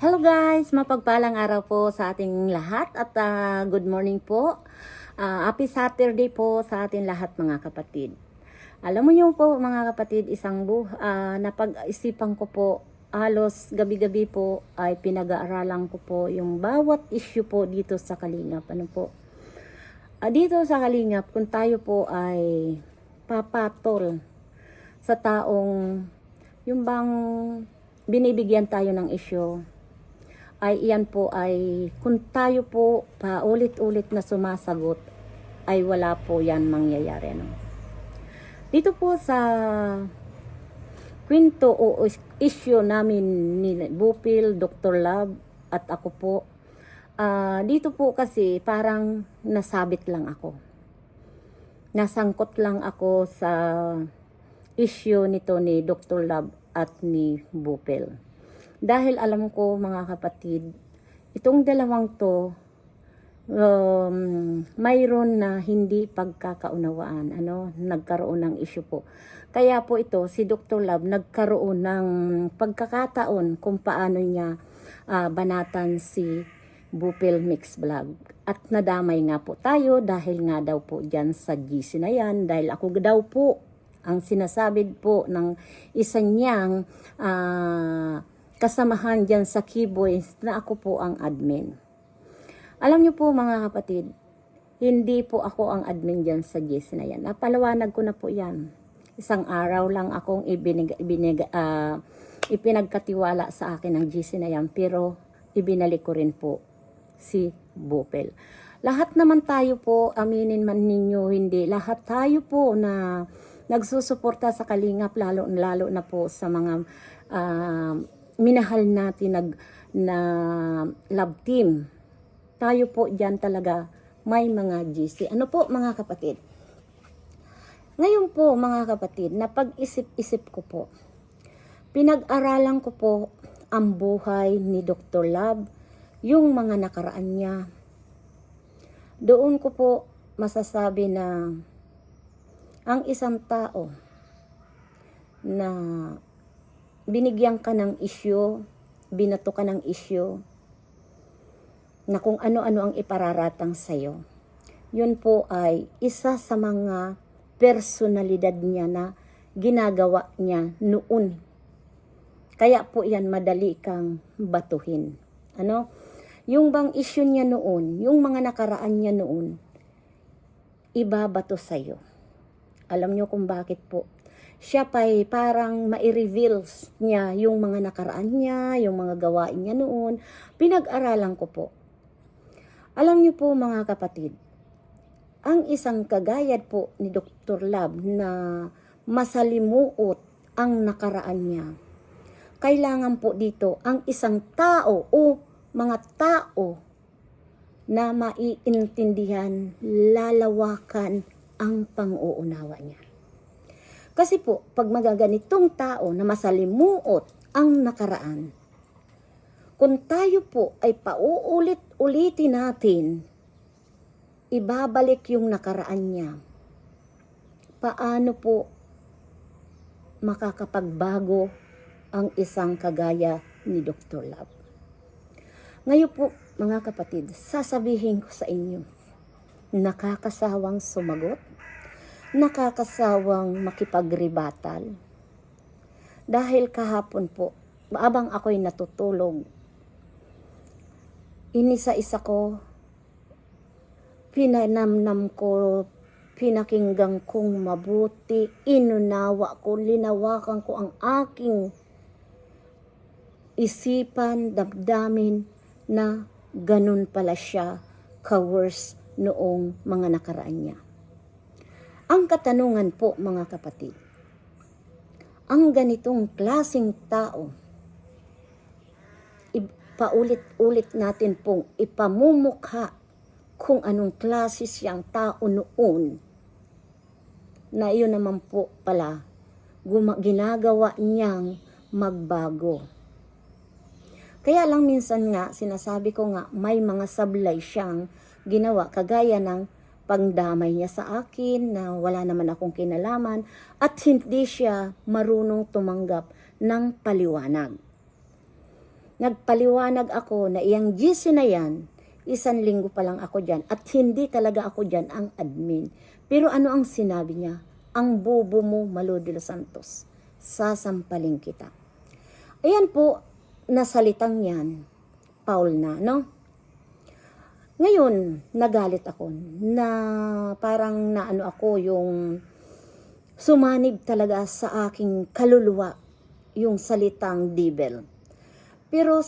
Hello guys, mapagpalang araw po sa ating lahat at ah, good morning po. Ah, happy Saturday po sa ating lahat mga kapatid. Alam mo niyo po mga kapatid, isang buh ah, napag-isipan ko po halos gabi-gabi po ay pinag-aaralan ko po yung bawat issue po dito sa Kalingap. Ano po? Ah, dito sa Kalingap, kung tayo po ay papatol sa taong yung bang binibigyan tayo ng issue ay iyan po ay kung tayo po paulit-ulit na sumasagot ay wala po yan mangyayari. No? Dito po sa kwento o is- issue namin ni Bupil, Dr. Love at ako po, ah, dito po kasi parang nasabit lang ako. Nasangkot lang ako sa issue nito ni Dr. Love at ni Bupil. Dahil alam ko mga kapatid, itong dalawang to, um, mayroon na hindi pagkakaunawaan, ano, nagkaroon ng issue po. Kaya po ito, si Dr. Love nagkaroon ng pagkakataon kung paano niya ah, banatan si Bupil Mix Vlog. At nadamay nga po tayo dahil nga daw po dyan sa GC na yan, dahil ako daw po ang sinasabi po ng isa niyang ah, kasamahan dyan sa Keyboys na ako po ang admin. Alam niyo po mga kapatid, hindi po ako ang admin dyan sa GC na yan. Napalawanag ko na po yan. Isang araw lang akong ibinig, ibinig, ah, ipinagkatiwala sa akin ng GC na yan, pero ibinalik ko rin po si Bopel. Lahat naman tayo po, aminin man ninyo, hindi, lahat tayo po na nagsusuporta sa Kalingap, lalo, lalo na po sa mga ah, minahal natin nag, na love team. Tayo po dyan talaga may mga GC. Ano po mga kapatid? Ngayon po mga kapatid, napag-isip-isip ko po, pinag-aralan ko po ang buhay ni Dr. Love, yung mga nakaraan niya. Doon ko po masasabi na ang isang tao na binigyan ka ng isyo, binato ka ng isyo, na kung ano-ano ang ipararatang sa'yo. Yun po ay isa sa mga personalidad niya na ginagawa niya noon. Kaya po yan madali kang batuhin. Ano? Yung bang issue niya noon, yung mga nakaraan niya noon, ibabato sa'yo. Alam niyo kung bakit po. Siya pa'y parang mai-reveal niya yung mga nakaraan niya, yung mga gawain niya noon. Pinag-aralan ko po. Alam niyo po mga kapatid, ang isang kagayad po ni Dr. Lab na masalimuot ang nakaraan niya. Kailangan po dito ang isang tao o mga tao na maiintindihan, lalawakan ang pang-uunawa niya. Kasi po, pag magaganitong tao na masalimuot ang nakaraan, kung tayo po ay pauulit-ulitin natin, ibabalik yung nakaraan niya, paano po makakapagbago ang isang kagaya ni Dr. Love? Ngayon po, mga kapatid, sasabihin ko sa inyo, nakakasawang sumagot, nakakasawang makipagribatal. Dahil kahapon po, abang ako'y natutulog, inisa-isa ko, pinanamnam ko, pinakinggan kong mabuti, inunawa ko, linawakan ko ang aking isipan, damdamin na ganun pala siya ka-worse noong mga nakaraan niya. Ang katanungan po mga kapatid, ang ganitong klasing tao, paulit-ulit natin pong ipamumukha kung anong klase siyang tao noon na iyon naman po pala ginagawa niyang magbago. Kaya lang minsan nga, sinasabi ko nga, may mga sablay siyang ginawa, kagaya ng pangdamay niya sa akin na wala naman akong kinalaman at hindi siya marunong tumanggap ng paliwanag. nagpaliwanag ako na iyang GC na yan, isang linggo pa lang ako dyan at hindi talaga ako dyan ang admin. Pero ano ang sinabi niya? Ang bobo mo, Malo de los Santos. Sasampaling kita. Ayan po, nasalitang yan, Paul na, no? Ngayon, nagalit ako na parang naano ako yung sumanib talaga sa aking kaluluwa yung salitang devil. Pero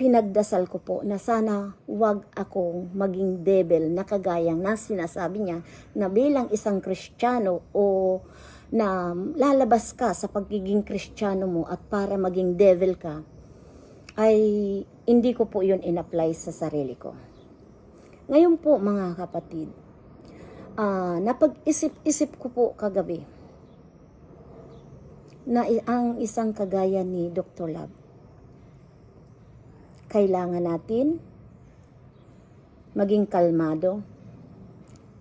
pinagdasal ko po na sana wag akong maging devil na kagayang na sinasabi niya na bilang isang kristyano o na lalabas ka sa pagiging kristyano mo at para maging devil ka ay hindi ko po yun in-apply sa sarili ko. Ngayon po mga kapatid, ah napag-isip-isip ko po kagabi na ang isang kagaya ni Dr. Lab. Kailangan natin maging kalmado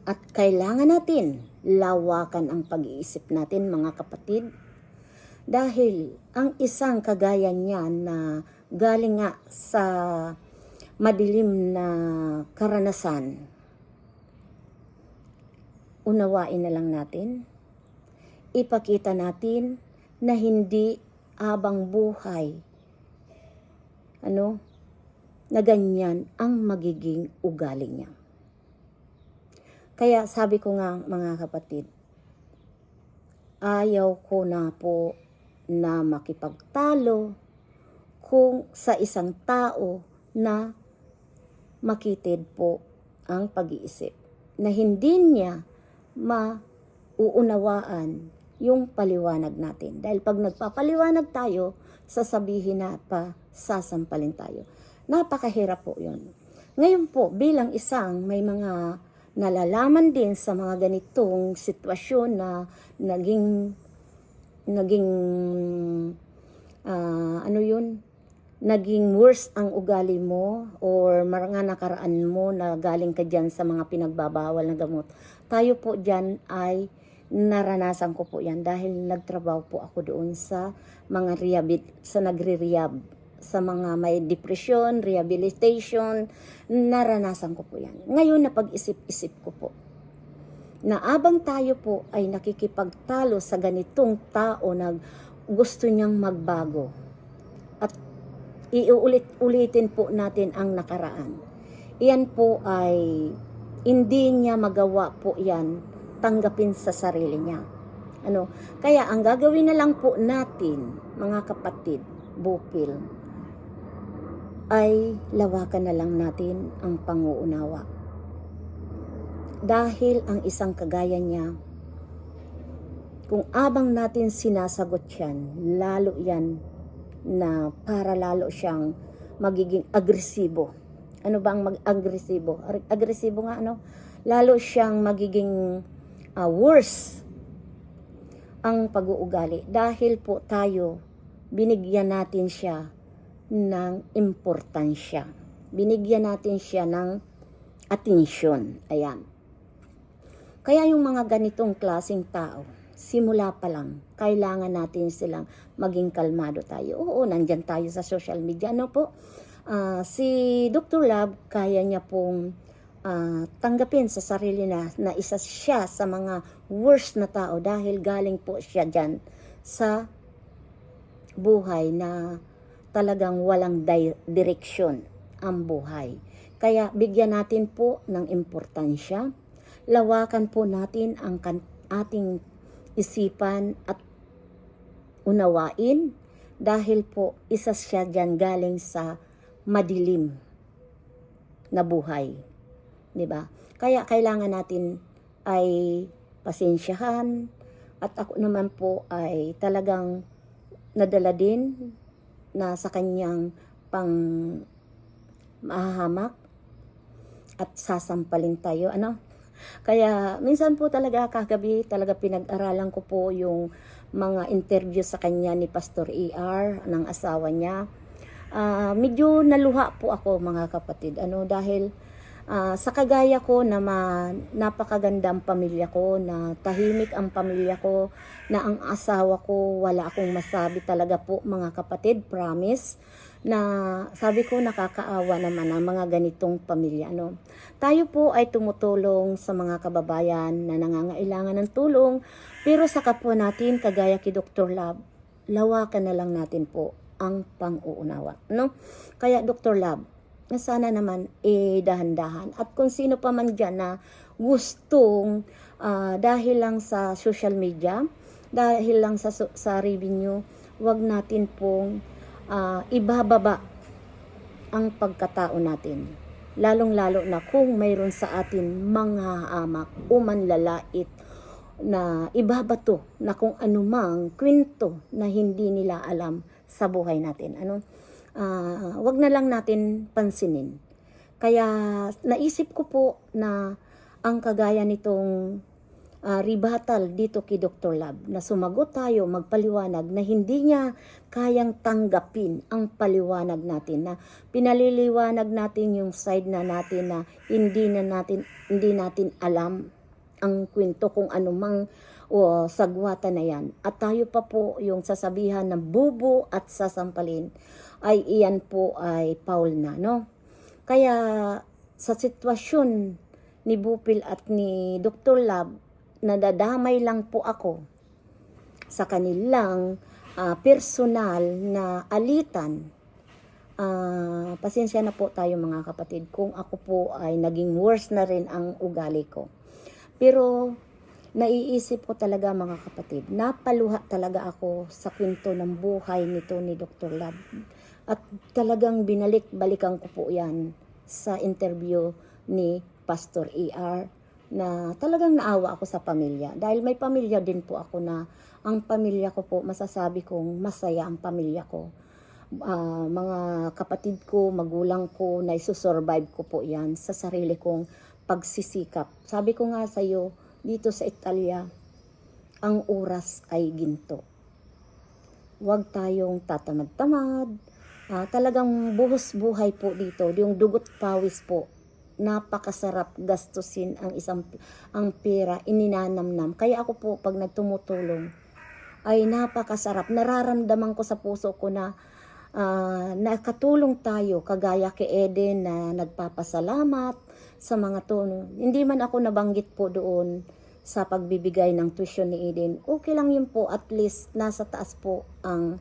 at kailangan natin lawakan ang pag-iisip natin mga kapatid dahil ang isang kagaya niya na galing nga sa madilim na karanasan unawain na lang natin. Ipakita natin na hindi abang buhay ano na ganyan ang magiging ugali niya. Kaya sabi ko nga mga kapatid ayaw ko na po na makipagtalo kung sa isang tao na makitid po ang pag-iisip na hindi niya mauunawaan yung paliwanag natin. Dahil pag nagpapaliwanag tayo, sasabihin na pa, sasampalin tayo. Napakahirap po yun. Ngayon po, bilang isang may mga nalalaman din sa mga ganitong sitwasyon na naging naging ah, ano yun naging worse ang ugali mo or mga nakaraan mo na galing ka dyan sa mga pinagbabawal na gamot. Tayo po dyan ay naranasan ko po yan dahil nagtrabaho po ako doon sa mga rehab, sa nagre-rehab, sa mga may depression, rehabilitation, naranasan ko po yan. Ngayon na pag-isip-isip ko po, na abang tayo po ay nakikipagtalo sa ganitong tao na gusto niyang magbago at iulit-ulitin po natin ang nakaraan. Iyan po ay hindi niya magawa po yan tanggapin sa sarili niya. Ano? Kaya ang gagawin na lang po natin, mga kapatid, bupil, ay lawakan na lang natin ang panguunawa. Dahil ang isang kagaya niya, kung abang natin sinasagot yan, lalo yan na para lalo siyang magiging agresibo. Ano ba ang mag-agresibo? Agresibo nga ano? Lalo siyang magiging ah, worse ang pag-uugali dahil po tayo binigyan natin siya ng importansya. Binigyan natin siya ng atensyon. Ayan. Kaya yung mga ganitong klasing tao, simula pa lang, kailangan natin silang maging kalmado tayo. Oo, nandyan tayo sa social media. Ano po? Ah, si Dr. Lab, kaya niya pong ah, tanggapin sa sarili na, na isa siya sa mga worst na tao dahil galing po siya dyan sa buhay na talagang walang di- direksyon ang buhay. Kaya bigyan natin po ng importansya. Lawakan po natin ang ating isipan at unawain dahil po isa siya dyan galing sa madilim na buhay. ba? Kaya kailangan natin ay pasensyahan at ako naman po ay talagang nadala din na sa kanyang pang mahahamak at sasampalin tayo ano kaya minsan po talaga kagabi talaga pinag-aralan ko po yung mga interview sa kanya ni Pastor ER ng asawa niya. Ah, medyo naluha po ako mga kapatid. Ano dahil ah, sa kagaya ko na ma, napakaganda ang pamilya ko na tahimik ang pamilya ko na ang asawa ko wala akong masabi talaga po mga kapatid promise na sabi ko nakakaawa naman ang mga ganitong pamilya. No? Tayo po ay tumutulong sa mga kababayan na nangangailangan ng tulong, pero sa kapwa natin, kagaya kay Dr. Lab, lawakan na lang natin po ang pang-uunawa. No? Kaya Dr. Lab, na sana naman eh dahan-dahan. At kung sino pa man dyan na gustong ah, dahil lang sa social media, dahil lang sa, sa revenue, wag natin pong ah, ibababa ang pagkatao natin. Lalong-lalo na kung mayroon sa atin mga hamak o manlalait na ibabato na kung anumang kwento na hindi nila alam sa buhay natin. Ano? Ah, wag na lang natin pansinin. Kaya naisip ko po na ang kagaya nitong ah, rebuttal dito kay Dr. Lab na sumagot tayo magpaliwanag na hindi niya kayang tanggapin ang paliwanag natin na pinaliliwanag natin yung side na natin na hindi na natin hindi natin alam ang kwento kung anumang o sagwata na yan. At tayo pa po yung sasabihan ng bubo at sasampalin ay iyan po ay Paul na, no? Kaya sa sitwasyon ni Bupil at ni Dr. Lab, nadadamay lang po ako sa kanilang ah, personal na alitan. Ah, pasensya na po tayo mga kapatid kung ako po ay naging worse na rin ang ugali ko. Pero naiisip ko talaga mga kapatid, napaluha talaga ako sa kwento ng buhay nito ni Dr. Lab. At talagang binalik-balikan ko po yan sa interview ni Pastor ER na talagang naawa ako sa pamilya. Dahil may pamilya din po ako na ang pamilya ko po, masasabi kong masaya ang pamilya ko. Ah, mga kapatid ko, magulang ko, na isusurvive ko po yan sa sarili kong pagsisikap. Sabi ko nga sa iyo, dito sa Italia, ang oras ay ginto. Huwag tayong tatamad-tamad. Ah, talagang buhos buhay po dito, yung dugot pawis po. Napakasarap gastusin ang isang ang pera, ininanamnam. Kaya ako po pag nagtumutulong ay napakasarap. Nararamdaman ko sa puso ko na ah, nakatulong tayo kagaya kay Eden na nagpapasalamat sa mga tono. Hindi man ako nabanggit po doon sa pagbibigay ng tuition ni Eden. Okay lang yun po, at least nasa taas po ang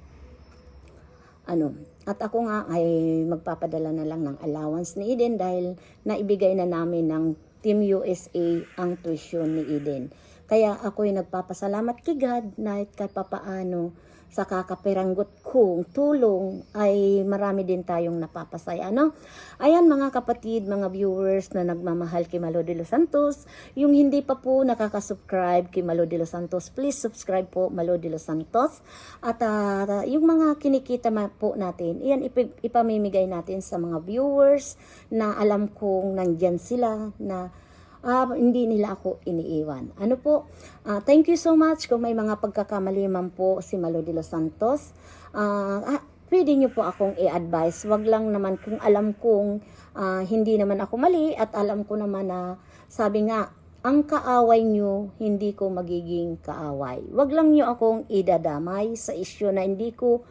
ano. At ako nga ay magpapadala na lang ng allowance ni Eden dahil naibigay na namin ng Team USA ang tuition ni Eden. Kaya ako'y nagpapasalamat kay God na kahit papaano sa kakaperanggot kong tulong ay marami din tayong napapasaya. No? Ayan mga kapatid, mga viewers na nagmamahal kay Malo de los Santos, yung hindi pa po nakaka-subscribe kay Malo de los Santos, please subscribe po Malo de los Santos. At ah, yung mga kinikita po natin, iyan ipig- ipamimigay natin sa mga viewers na alam kong nandyan sila na ah, hindi nila ako iniiwan. Ano po, ah, thank you so much kung may mga pagkakamali man po si Malo de los Santos. Ah, ah, pwede nyo po akong i-advise. Wag lang naman kung alam kong ah, hindi naman ako mali at alam ko naman na sabi nga, ang kaaway nyo, hindi ko magiging kaaway. Wag lang nyo akong idadamay sa isyo na hindi ko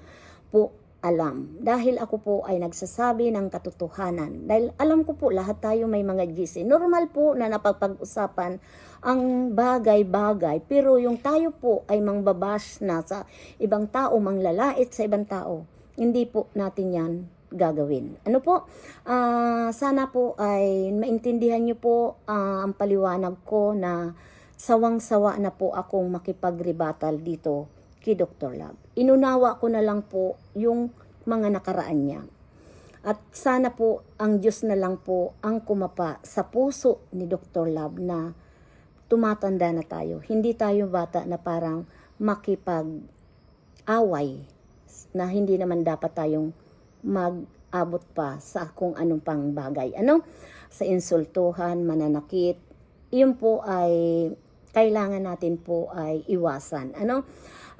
po alam. Dahil ako po ay nagsasabi ng katotohanan. Dahil alam ko po lahat tayo may mga GC. Normal po na napapag-usapan ang bagay-bagay. Pero yung tayo po ay mangbabash na sa ibang tao, manglalait sa ibang tao. Hindi po natin yan gagawin. Ano po? Ah, sana po ay maintindihan niyo po ah, ang paliwanag ko na sawang-sawa na po akong makipag-rebuttal dito kay Dr. Lab. Inunawa ko na lang po yung mga nakaraan niya. At sana po ang Diyos na lang po ang kumapa sa puso ni Dr. Lab na tumatanda na tayo. Hindi tayo bata na parang makipag-away na hindi naman dapat tayong mag-abot pa sa kung anong pang bagay. Ano? Sa insultuhan, mananakit. Iyon po ay kailangan natin po ay iwasan. Ano?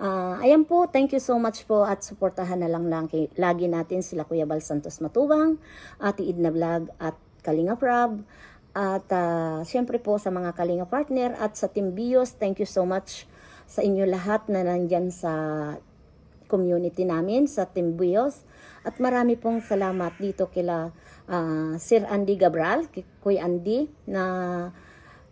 Ah, ayan po, thank you so much po at suportahan na lang lagi, lagi natin sila Kuya Bal Santos Matubang, Ate Idna Vlog at Kalinga Prab. At ah, syempre po sa mga Kalinga partner at sa Team Bios, thank you so much sa inyo lahat na nandyan sa community namin sa Team Buyos. At marami pong salamat dito kila ah, Sir Andy Gabral, Kuya Andy, na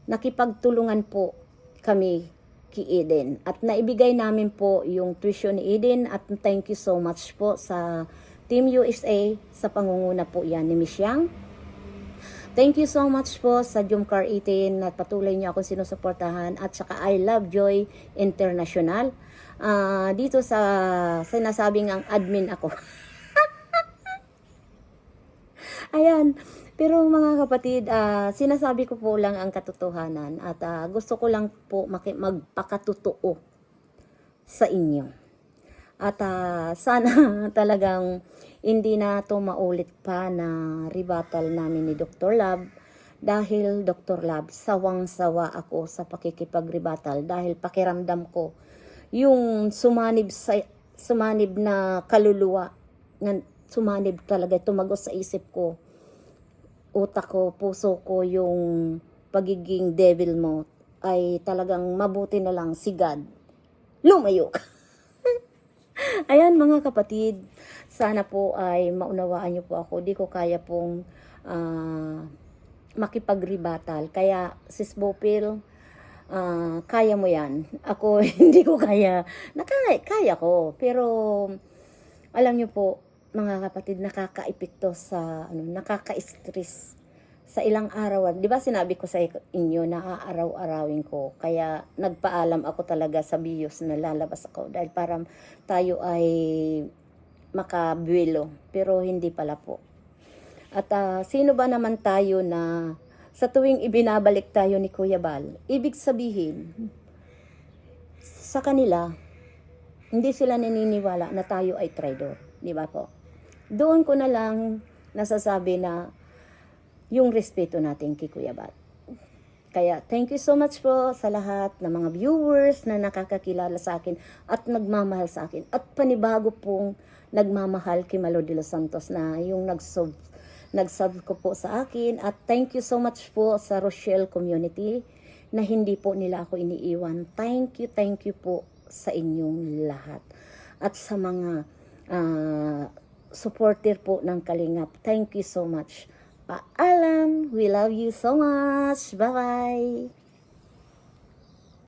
nakipagtulungan po kami kay Eden. At naibigay namin po yung tuition ni Eden at thank you so much po sa Team USA sa pangunguna po yan ni Miss Yang. Thank you so much po sa Jumcar 18 at patuloy niyo akong sinusuportahan at saka I Love Joy International. Ah, dito sa sinasabing ang admin ako. Ayan. Pero mga kapatid, ah, sinasabi ko po lang ang katotohanan at ah, gusto ko lang po magpakatotoo sa inyo. At ah, sana talagang hindi na to maulit pa na rebuttal namin ni Dr. Lab dahil Dr. Lab, sawang-sawa ako sa pakikipag-rebuttal dahil pakiramdam ko yung sumanib sa sumanib na kaluluwa na sumanib talaga tumagos sa isip ko utak ko, puso ko yung pagiging devil mo ay talagang mabuti na lang si God. Lumayo ka. Ayan mga kapatid, sana po ay maunawaan niyo po ako. Di ko kaya pong ah, makipag-rebuttal. Kaya sis Bopil, ah, kaya mo yan. Ako hindi ko kaya. Nakaya, kaya ko. Pero alam niyo po, mga kapatid, nakakaipikto sa, ano, nakaka-stress sa ilang araw. Di ba sinabi ko sa inyo na aaraw-arawin ko. Kaya nagpaalam ako talaga sa bios na lalabas ako. Dahil para tayo ay makabuelo. Pero hindi pala po. At ah, sino ba naman tayo na sa tuwing ibinabalik tayo ni Kuya Bal, ibig sabihin, sa kanila, hindi sila naniniwala na tayo ay traitor. Di ba po? Doon ko na lang nasasabi na yung respeto natin kay Kuya Bal. Kaya thank you so much po sa lahat ng mga viewers na nakakakilala sa akin at nagmamahal sa akin. At panibago pong nagmamahal kay Malo de los Santos na yung nag-sub nag-sub ko po sa akin. At thank you so much po sa Rochelle community na hindi po nila ako iniiwan. Thank you, thank you po sa inyong lahat. At sa mga ah, supporter po ng Kalingap. Thank you so much. Paalam. We love you so much. Bye-bye.